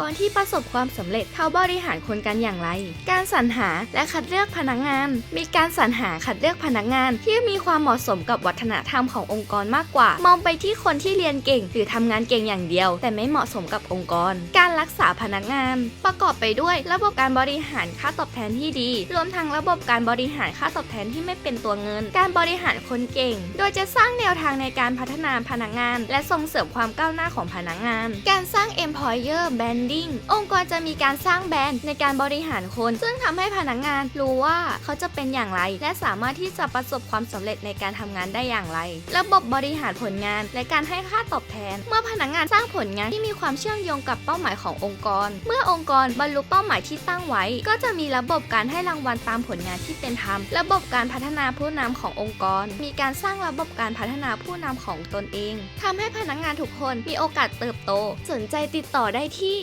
กรที่ประสบความสำเร็จเขาบริหารคนกันอย่างไร การสรรหาและคัดเลือกพนักงาน มีการสรรหาคัดเลือกพนักงาน ที่มีความเหมาะสมกับวัฒนธรรมขององค์กรมากกว่า มองไปที่คนที่เรียนเก่ง หรือทำงานเก่งอย่างเดียว แต่ไม่เหมาะสมกับองค์กร การรักษาพนักงาน ประกอบไปด้วย ระบบการบริหารค่าตอบแทนที่ดี รวมทั้งระบบการบริหารค่าตอบแทนที่ไม่เป็นตัวเงิน การบริหารคนเก่ง โดยจะสร้างแนวทางในการพัฒนาพนักงาน และส่งเสริมความก้าวหน้าของพนักงาน การสร้าง employer brand branding องค์กรจะมีการสร้างแบรนด์ในการบริหารคน ซึ่งทำให้พนักงานรู้ว่าเขาจะเป็นอย่างไร และสามารถที่จะประสบความสำเร็จในการทำงานได้อย่างไร ระบบบริหารผลงานและการให้ค่าตอบแทน เมื่อพนักงานสร้างผลงานที่มีความเชื่อมโยงกับเป้าหมายขององค์กร เมื่อองค์กรบรรลุเป้าหมายที่ตั้งไว้ ก็จะมีระบบการให้รางวัลตามผลงานที่เป็นธรรม ระบบการพัฒนาผู้นำขององค์กร มีการสร้างระบบการพัฒนาผู้นำของตนเองทำให้พนักงานทุกคนมีโอกาสเติบโต สนใจติดต่อได้ที่